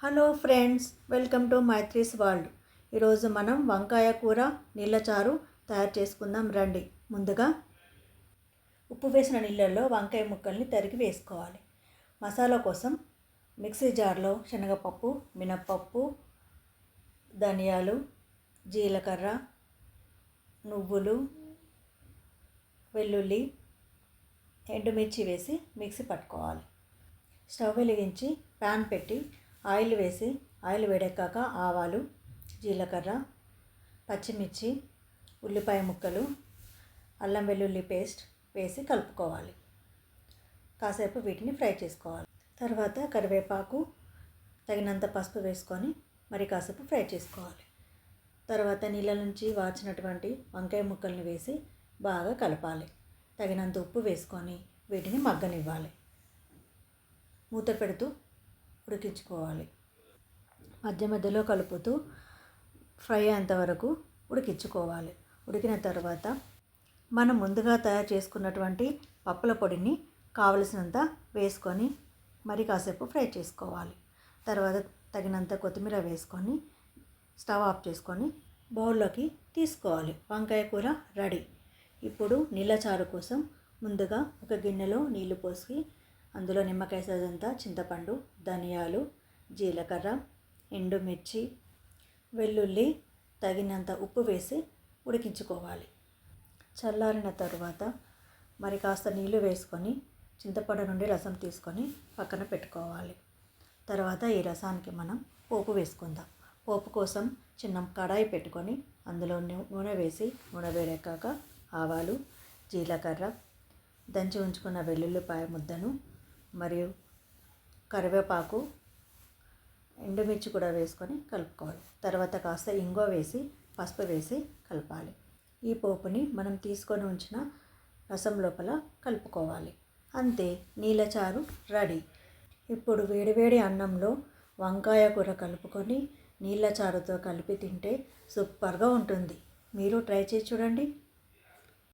Hello friends welcome to Maithri's world. ఈరోజు మనం వంకాయ కూర నీళ్ళ చారు తయారు చేసుకుందాం రండి. ముందుగా ఉప్పు వేసిన నీళ్ళల్లో వంకాయ ముక్కల్ని తరిగి వేసుకోవాలి. మసాలా కోసం మిక్సీ జార్లో శనగపప్పు మినప్పప్పు ధనియాలు జీలకర్ర నువ్వులు వెల్లుల్లి ఎండుమిర్చి వేసి మిక్సీ పట్టుకోవాలి. స్టవ్ వెలిగించి ప్యాన్ పెట్టి ఆయిల్ వేసి ఆయిల్ వేడెక్కాక ఆవాలు జీలకర్ర పచ్చిమిర్చి ఉల్లిపాయ ముక్కలు అల్లం వెల్లుల్లి పేస్ట్ వేసి కలుపుకోవాలి. కాసేపు వీటిని ఫ్రై చేసుకోవాలి. తర్వాత కరివేపాకు తగినంత పసుపు వేసుకొని మరి కాసేపు ఫ్రై చేసుకోవాలి. తర్వాత నీళ్ళ నుంచి వాచినటువంటి వంకాయ ముక్కల్ని వేసి బాగా కలపాలి. తగినంత ఉప్పు వేసుకొని వీటిని మగ్గనివ్వాలి. మూత పెడుతూ ఉడికించుకోవాలి. మధ్య మధ్యలో కలుపుతూ ఫ్రై అయ్యేంత వరకు ఉడికించుకోవాలి. ఉడికిన తర్వాత మనం ముందుగా తయారు చేసుకున్నటువంటి పప్పుల పొడిని కావలసినంత వేసుకొని మరి కాసేపు ఫ్రై చేసుకోవాలి. తర్వాత తగినంత కొత్తిమీర వేసుకొని స్టవ్ ఆఫ్ చేసుకొని బౌల్లోకి తీసుకోవాలి. వంకాయ కూర రెడీ. ఇప్పుడు నీళ్ళ చారు కోసం ముందుగా ఒక గిన్నెలో నీళ్ళు పోసి అందులో నిమ్మకాయ సజంతా చింతపండు ధనియాలు జీలకర్ర ఎండుమిర్చి వెల్లుల్లి తగినంత ఉప్పు వేసి ఉడికించుకోవాలి. చల్లారిన తరువాత మరి కాస్త నీళ్ళు వేసుకొని చింతపండు నుండి రసం తీసుకొని పక్కన పెట్టుకోవాలి. తర్వాత ఈ రసానికి మనం పోపు వేసుకుందాం. పోపు కోసం చిన్న కడాయి పెట్టుకొని అందులో నూనె వేసి నూనె వేడెక్కాక ఆవాలు జీలకర్ర దంచి ఉంచుకున్న వెల్లుల్లిపాయ ముద్దను మరియు కరివేపాకు ఎండుమిర్చి కూడా వేసుకొని కలుపుకోవాలి. తర్వాత కాస్త ఇంగువ వేసి పసుపు వేసి కలపాలి. ఈ పోపుని మనం తీసుకొని ఉంచిన రసం లోపల కలుపుకోవాలి. అంతే నీళ్ళ చారు రెడీ. ఇప్పుడు వేడివేడి అన్నంలో వంకాయ కూర కలుపుకొని నీళ్ళ చారుతో కలిపి తింటే సూపర్గా ఉంటుంది. మీరు ట్రై చేసి చూడండి.